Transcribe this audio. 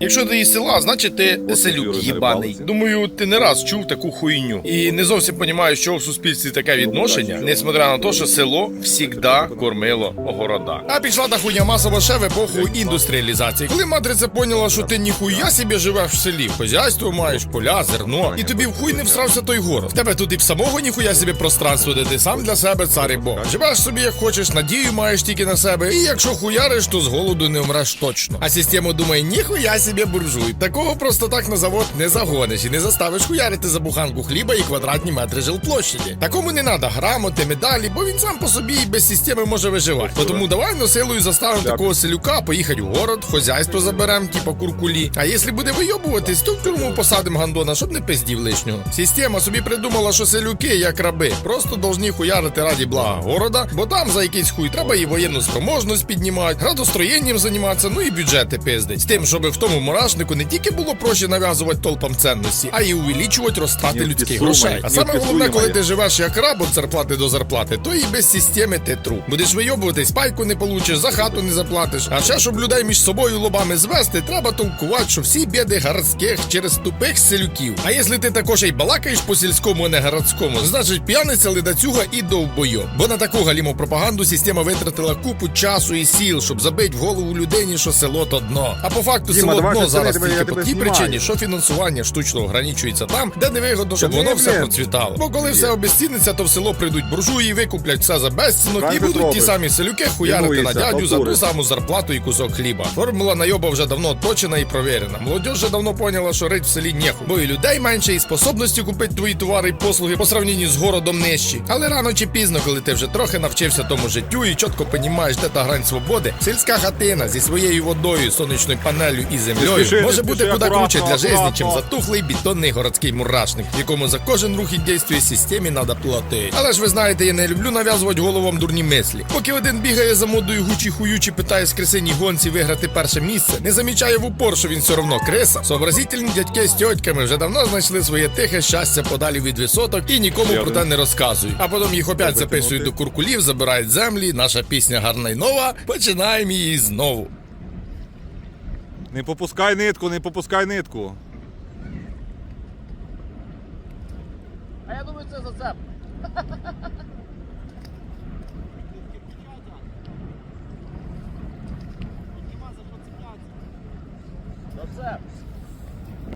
Якщо ти із села, значить ти селюк їбаний. Думаю, ти не раз чув таку хуйню. І не зовсім розумієш, що в суспільстві таке відношення, несмотря на те, що село всігда кормило города. А пішла та хуйня масово ще в епоху індустріалізації. Коли матриця поняла, що ти ніхуя собі живеш в селі, хозяйство маєш, поля, зерно, і тобі в хуй не всрався той город. В тебе тут і в самого ніхуя собі пространство, де ти сам для себе цар і бог. Живеш собі як хочеш, надію маєш тільки на себе. І якщо хуяриш, то з голоду не вмреш точно. А система думає, ніхуя собі буржуй. Такого просто так на завод не загониш і не заставиш хуярити за буханку хліба і квадратні метри жилплощаді. Такому не треба грамоти, медалі, бо він сам по собі і без системи може виживати. Тому давай на силою заставимо такого селюка поїхати в город, хозяйство заберем, типа куркулі. А якщо буде вийобуватись, то в тюрму посадимо гандона, щоб не пиздів лишнього. Система собі придумала, що селюки, як раби, просто должні хуярити раді блага города, бо там за якийсь хуй треба і воєнну спроможність піднімати, градостроєнням займатися, ну і бюджети пиздить. З тим, щоб в тому мурашнику не тільки було проще нав'язувати толпам цінності, а й увеличувати розтрати людських грошей. А саме головне, коли ти живеш як раб від зарплати до зарплати, то і без системи ти труп. Будеш вийобуватись, пайку не получиш, за хату не заплатиш. А ще, щоб людей між собою лобами звести, треба толкувати, що всі біди городських через тупих селюків. А якщо ти також і балакаєш по сільському, а не городському, значить п'яниця ледацюга і довбойоб. Бо на таку галіму пропаганду система витратила купу часу і сіл, щоб забити в голову людині, що село то дно. А по факту Діма, село давай дно ти зараз тільки по тій причині, що фінансування штучно ограничується там, де не вигодно, щоб воно все процвітало. Бо коли все обезціниться, то в село прийдуть буржуї, викуплять все за безцінок і будуть ті самі селюки хуярити на дядю за ту саму зарплату і кусок хліба. Формула найоба вже давно точена і провірена. Молодь вже давно поняла, що рить в селі нехуй. Бо і людей менше, і способності купити твої товари і послуги по сравненню з городом нижчі. Але рано чи пізно, коли ти вже трохи навчився тому життю і чітко понімаєш, де та грань свободи, сільська хатина зі своєю водою, сонячною панелью і землею спіши, не може спіши, бути куди акуратно, круче для акуратно. чим затухлий бетонний городський мурашник, в якому за кожен рух і дійствує системі надо платити. Але ж ви знаєте, я не люблю нав'язувати головам дурні мислі. Поки один бігає за модою гучі хуючі, питає з крисині гонці виграти перше місце, не замічає в упор, що він все одно криса. Сообразительні дядьки з тьотьками вже давно знайшли своє тихе щастя подалі від висоток і нікому Дякую. про те не розказують. А потім їх опять записують до куркулів, забирають землі. Наша пісня гарна й нова. Починаємо її знову. Не попускай нитку, не попускай нитку. А я думаю, це зацеп.